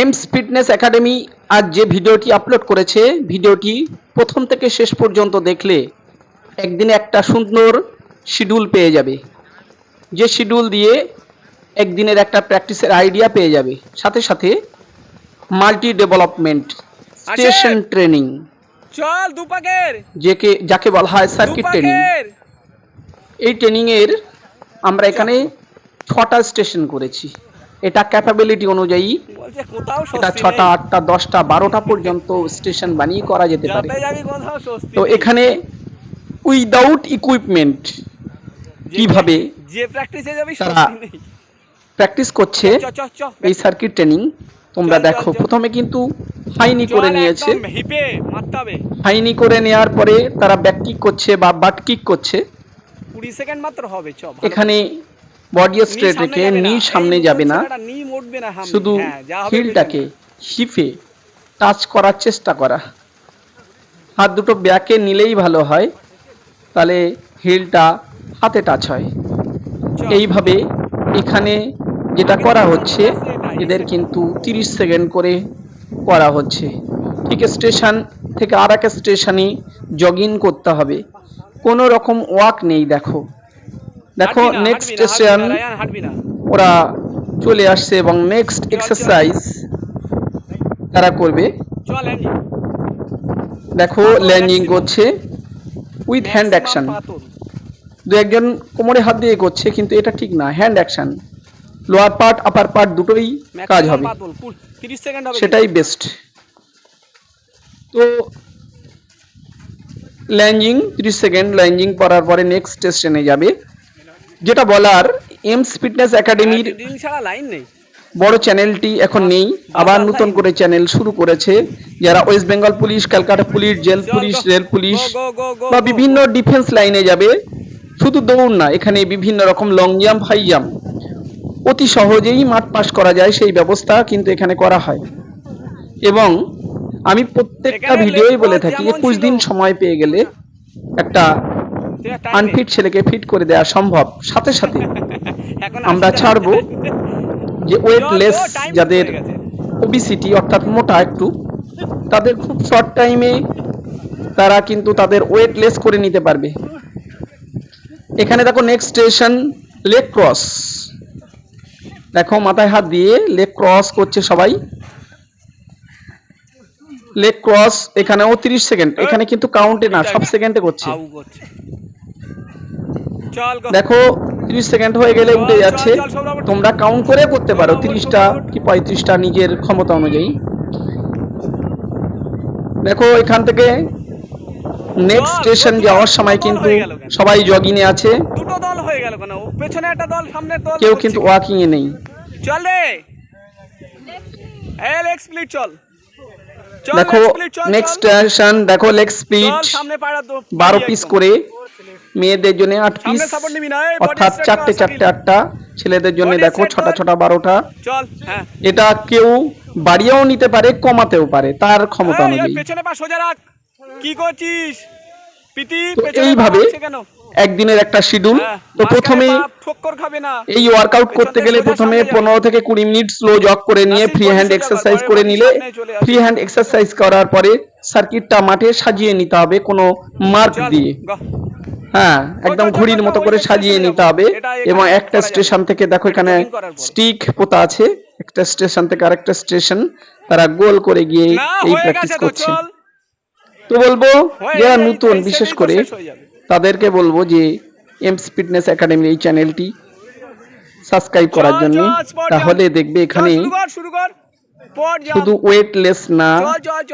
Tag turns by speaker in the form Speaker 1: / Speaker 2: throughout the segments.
Speaker 1: Aims fitness academy আজ যে ভিডিওটি আপলোড করেছে ভিডিওটি প্রথম থেকে শেষ পর্যন্ত দেখলে একদিনে একটা সুন্দর শিডিউল পেয়ে যাবে। যে শিডিউল দিয়ে একদিনের একটা প্র্যাকটিসের আইডিয়া পেয়ে যাবে। সাথে সাথে মাল্টি ডেভেলপমেন্ট স্টেশন ট্রেনিং
Speaker 2: চল দুপাকের!
Speaker 1: যেকে যাকে বলা হয় সার্কিট ট্রেনিং এই ট্রেনিংয়ের আমরা এখানে ছটা স্টেশন করেছি। এটা ক্যাপাবিলিটি অনুযায়ী এটা ছটা আটটা দশটা বারোটা পর্যন্ত স্টেশন বানিয়ে করা যেতে পারে। তো এখানে উইদাউট ইকুইপমেন্ট কীভাবে
Speaker 2: যে প্র্যাকটিসে যাবি
Speaker 1: তারা প্র্যাকটিস করছে এই সার্কিট ট্রেনিং তোমরা দেখো প্রথমে কিন্তু হাইনি করে নিয়েছে। হাইনি করে নেওয়ার পরে তারা ব্যাক কিক করছে বা বাট কিক করছে।
Speaker 2: কুড়ি সেকেন্ড মাত্র হবে
Speaker 1: এখানে বডি স্ট্রেট রেখে নি। সামনে যাবে না। শুধু
Speaker 2: হ্যাঁ,
Speaker 1: হিলটাকে
Speaker 2: পেছনে।
Speaker 1: হিপে টাচ করার চেষ্টা করা। হাত দুটো ব্যাকে নিলেই ভালো হয় তাহলে হিলটা হাতে টাচ হয়। এইভাবে এখানে যেটা করা হচ্ছে এদের কিন্তু 30 সেকেন্ড করে করা হচ্ছে। ঠিক স্টেশন থেকে আর এক স্টেশনে জগিং করতে হবে। কোনো রকম ওয়াক নেই দেখো। দেখো নেক্সট স্টেশন। ওরা চলে আসছে এবং নেক্সট এক্সারসাইজ তারা করবে? দেখো ল্যান্ডিং করছে উইথ হ্যান্ড অ্যাকশন দু একজন কোমরে হাত দিয়ে করছে কিন্তু এটা ঠিক না hand action lower part upper part দুটোই কাজ হবে।
Speaker 2: পাথর। কুল- 30 সেকেন্ড হবে
Speaker 1: সেটাই বেস্ট তো ল্যান্ডিং 30 সেকেন্ড ল্যান্ডিং করার পরে নেক্সট স্টেশনে যাবে। যেটা বলার এমস ফিটনেস একাডেমির
Speaker 2: ছাড়া লাইন নেই।
Speaker 1: বড় চ্যানেলটি এখন নেই। আবার নতুন করে চ্যানেল শুরু করেছে যারা West Bengal police Kolkata police jail police rail police বা বিভিন্ন ডিফেন্স লাইনে যাবে। শুধু দৌড় না এখানে বিভিন্ন রকম লং জাম্প হাই জাম্প অতি সহজেই মাঠ পাস করা যায় সেই ব্যবস্থা কিন্তু এখানে করা হয়। এবং আমি প্রত্যেকটা ভিডিওই বলে থাকি একুশ দিন সময় পেয়ে গেলে একটা আনফিট ছেলেকে ফিট করে দেওয়া সম্ভব। সাথে সাথে। আমরা। ছাড়বো যে ওয়েটলেস যাদের ওবিসিটি অর্থাৎ মোটা একটু তাদের খুব শর্ট টাইমে তারা কিন্তু তাদের ওয়েটলেস করে নিতে পারবে। এখানে দেখো নেক্সট স্টেশন লেগ ক্রস দেখো মাথায় হাত দিয়ে লেগ ক্রস করছে সবাই। লেগ ক্রস এখানেও 30 সেকেন্ড এখানে কিন্তু কাউন্টে না সব সেকেন্ডে করছে
Speaker 2: আউ করছে। চল go.
Speaker 1: দেখো 30 সেকেন্ড হয়ে গেলে উঠে যাচ্ছে। তোমরা কাউন্ট করে করতে পারো
Speaker 2: সব রকম-
Speaker 1: 30টা কি 35টা নিজের ক্ষমতা অনুযায়ী। দেখো এখান থেকে নেক্সট স্টেশন যাওয়ার সময় কিন্তু? সবাই জগিংয়ে আছে।
Speaker 2: দুটো দল হয়ে গেল কেন? পেছনে একটা দল সামনে দল
Speaker 1: কেউ কিন্তু ওয়াকিং এ নেই।
Speaker 2: চল রে। এই লেগ স্প্লিট চল।
Speaker 1: দেখো নেক্সট স্টেশন দেখো লেগ স্পিড
Speaker 2: সামনে পাড়া দো
Speaker 1: বারো
Speaker 2: পাড়ি
Speaker 1: পিস করে মেয়েদের জন্য আট পিস অর্থাৎ চারটে চারটে আটটা ছেলেদের জন্য দেখো ছটা ছটা বারোটা।
Speaker 2: হ্যাঁ।
Speaker 1: এটা কেউ বাড়িয়েও নিতে পারে কমাতেও পারে তার ক্ষমতা অনুযায়ী
Speaker 2: কি করছিস? পা
Speaker 1: এইভাবে একদিনের একটা শিডিউল
Speaker 2: হ্যাঁ,
Speaker 1: তো প্রথমে এই ওয়ার্কআউট করতে গেলে প্রথমে পনেরো থেকে কুড়ি মিনিট স্লো জগ করে নিয়ে ফ্রি হ্যান্ড এক্সারসাইজ করে নিলে। ফ্রি হ্যান্ড এক্সারসাইজ করার পরে সার্কিটটা মাঠে সাজিয়ে নিতে হবে কোনো মার্ক দিয়ে। হ্যাঁ একদম ঘড়ির মতো করে সাজিয়ে নিতে হবে এবং একটা স্টেশন থেকে দেখো এখানে। স্টিক পোতা আছে একটা স্টেশন থেকে আরেকটা স্টেশন তারা গোল করে গিয়ে এই প্র্যাকটিস করছে তো বলব যারা নতুন বিশেষ করে। তাদেরকে বলব যে এমস ফিটনেস একাডেমির এই চ্যানেলটি সাবস্ক্রাইব করার জন্য তাহলে। দেখবে এখানে শুধু ওয়েটলেস না।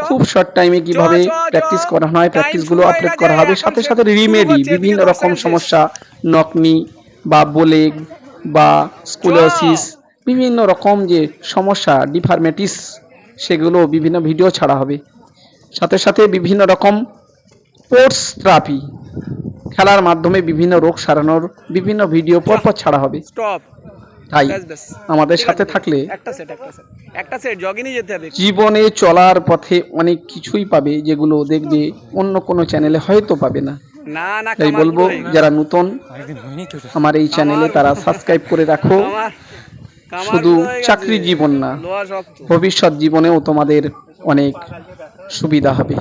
Speaker 1: খুব শর্ট টাইমে কীভাবে প্র্যাকটিস। করা হয়
Speaker 2: Time প্র্যাকটিসগুলো
Speaker 1: আপলোড করা হবে। সাথে সাথে রিমেডি বিভিন্ন রকম সমস্যা নকনি বা বোলেগ বা স্কুলোসিস বিভিন্ন রকম যে সমস্যা ডিফার্মেটিস সেগুলো বিভিন্ন ভিডিও ছাড়া হবে। সাথে সাথে বিভিন্ন রকম স্পোর্টস থেরাপি খেলার মাধ্যমে বিভিন্ন রোগ সারানোর বিভিন্ন ভিডিও পরপর ছাড়া হবে।
Speaker 2: স্টপ
Speaker 1: তাই আমাদের সাথে থাকলে
Speaker 2: একটা সেট একটা সেট একটা সেট জগিংই যেতে হবে
Speaker 1: জীবনে চলার পথে অনেক কিছুই পাবে যেগুলো দেখবে অন্য কোনো চ্যানেলে হয়তো পাবে না।
Speaker 2: না না
Speaker 1: তাই বলব। যারা নতুন আমার এই চ্যানেলে তারা সাবস্ক্রাইব করে রাখো। শুধু। চাকরি জীবন না ভবিষ্যৎ জীবনেও তোমাদের অনেক সুবিধা হবে।